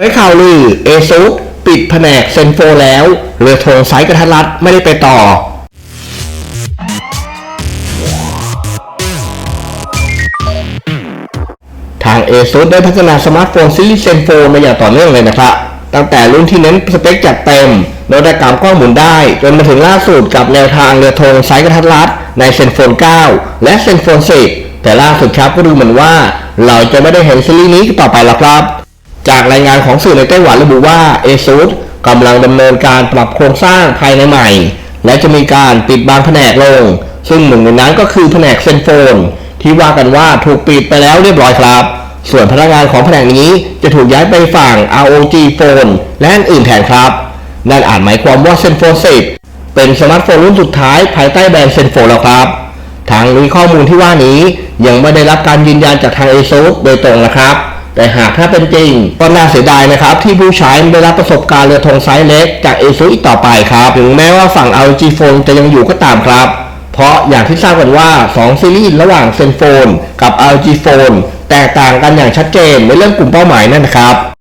ไว้ข่าวลือเอซุปิดแผนกเซนโฟแล้วเรือธงไซส์กระทัดรัดไม่ได้ไปต่อ ทาง ASUS ได้พัฒนาสมาร์ทโฟนซีรีส์เซนโฟมาอย่างต่อเนื่องเลยนะครับ ตั้งแต่รุ่นที่เน้นสเปคจัดเต็มนวัตกรรมกล้องหมุนได้ จนมาถึงล่าสุดกับแนวทางเรือธงไซส์กระทัดรัดในเซนโฟน 9 และเซนโฟน 10 แต่ล่าสุดครับก็ดูเหมือนว่า เราจะไม่ได้เห็นซีรีส์นี้ต่อไปแล้วครับ จากรายงานของสื่อในไต้หวันระบุว่า ASUS กำลังดำเนินการปรับโครงสร้างภายในใหม่ และจะมีการปิดบางแผนกลง ซึ่งหนึ่งในนั้นก็คือแผนกเซนโฟน ที่ว่ากันว่าถูกปิดไปแล้วเรียบร้อยครับ ส่วนพนักงานของแผนกนี้จะถูกย้ายไปฝั่ง ROG Phone และอื่นแทนครับ นั่นอาจหมายความว่าเซนโฟน10 เป็นสมาร์ทโฟนรุ่นสุดท้ายภายใต้แบรนด์เซนโฟนแล้วครับ ทางนี้ข้อมูลที่ว่านี้ยังไม่ได้รับการยืนยันจากทาง ASUS โดยตรงนะครับ แต่หากถ้าเป็นจริงก็น่าเสียดายนะครับ ที่ผู้ใช้ไม่ได้รับประสบการณ์เรือธงไซส์เล็กจากเอซูอีกต่อไปครับ ถึงแม้ว่าฝั่ง LG Phone จะยังอยู่ก็ตามครับ เพราะอย่างที่ทราบกันว่า 2 ซีรีส์ระหว่างเซนโฟนกับ LG Phone แตกต่างกันอย่างชัดเจนในเรื่องกลุ่มเป้าหมายนั่นนะครับ